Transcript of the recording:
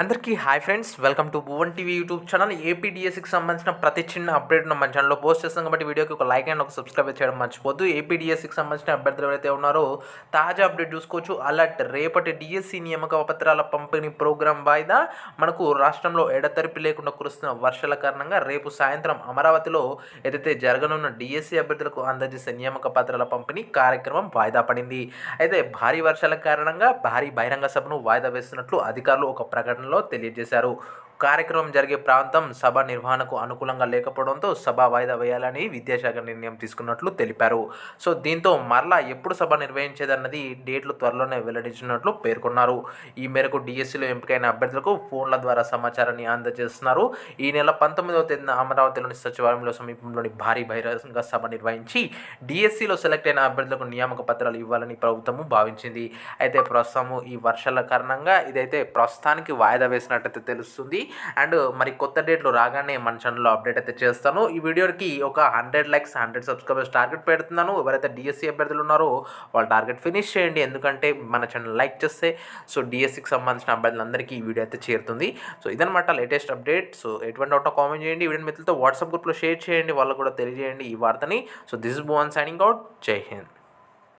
అందరికీ hi friends welcome to Bhuvan TV YouTube channel. ఏపీడిఎస్సికి సంబంధించిన ప్రతి చిన్న అప్డేట్ మన ఛానల్లో పోస్ట్ చేస్తాం కాబట్టి వీడియోకి ఒక లైక్ అండ్ ఒక సబ్స్క్రైబ్ చేయడం మర్చిపోద్దు ఏపీడిఎస్సికి సంబంధించిన అభ్యర్థులు ఎవరైతే ఉన్నారో తాజా అప్డేట్ చూసుకోవచ్చు. అలర్ట్ రేపటి డిఎస్సి నియామక పత్రాల పంపిణీ ప్రోగ్రాం వాయిదా మనకు రాష్ట్రంలో ఎడతెరిపి లేకుండా కురుస్తున్న వర్షాల కారణంగా రేపు సాయంత్రం అమరావతిలో ఏదైతే జరగనున్న డిఎస్సి అభ్యర్థులకు అందజేసే నియామక పత్రాల పంపిణీ కార్యక్రమం వాయిదా పడింది. అయితే భారీ వర్షాల కారణంగా భారీ బహిరంగ సభను వాయిదా వేస్తున్నట్లు అధికారులు ఒక ప్రకటనలో తెలియజేశారు. కార్యక్రమం జరిగే ప్రాంతం సభ నిర్వహణకు అనుకూలంగా లేకపోవడంతో సభ వాయిదా వేయాలని విద్యాశాఖ నిర్ణయం తీసుకున్నట్లు తెలిపారు. సో దీంతో మరలా ఎప్పుడు సభ నిర్వహించేదన్నది డేట్లు త్వరలోనే వెల్లడించినట్లు పేర్కొన్నారు. ఈ మేరకు డిఎస్సిలో ఎంపికైన అభ్యర్థులకు ఫోన్ల ద్వారా సమాచారాన్ని అందజేస్తున్నారు. ఈ నెల పంతొమ్మిదవ తేదీన అమరావతిలోని సచివాలయంలో సమీపంలోని భారీ బహిరంగ సభ నిర్వహించి డిఎస్సిలో సెలెక్ట్ అయిన అభ్యర్థులకు నియామక పత్రాలు ఇవ్వాలని ప్రభుత్వము భావించింది. అయితే ప్రస్తుతము ఈ వర్షాల కారణంగా ఇదైతే ప్రస్తుతానికి వాయిదా వేసినట్టయితే తెలుస్తుంది. అండ్ మరి కొత్త డేట్లు రాగానే మన ఛానల్లో అప్డేట్ అయితే చేస్తాను. ఈ వీడియోకి ఒక hundred likes hundred subscribers target పెడుతున్నాను. ఎవరైతే డిఎస్సీ అభ్యర్థులు ఉన్నారో వాళ్ళ టార్గెట్ ఫినిష్ చేయండి. ఎందుకంటే మన ఛానల్ లైక్ చేస్తే సో డిఎస్సికి సంబంధించిన అభ్యర్థులందరికీ ఈ వీడియో అయితే చేరుతుంది. సో ఇదనమాట లేటెస్ట్ అప్డేట్ సో ఎటువంటి డౌట్ కామెంట్ చేయండి. ఈ వీడియో మిత్రులతో వాట్సాప్ గ్రూప్లో షేర్ చేయండి. వాళ్ళకు కూడా తెలియజేయండి ఈ వార్తని. So this is Bhuvan signing out జై హింద్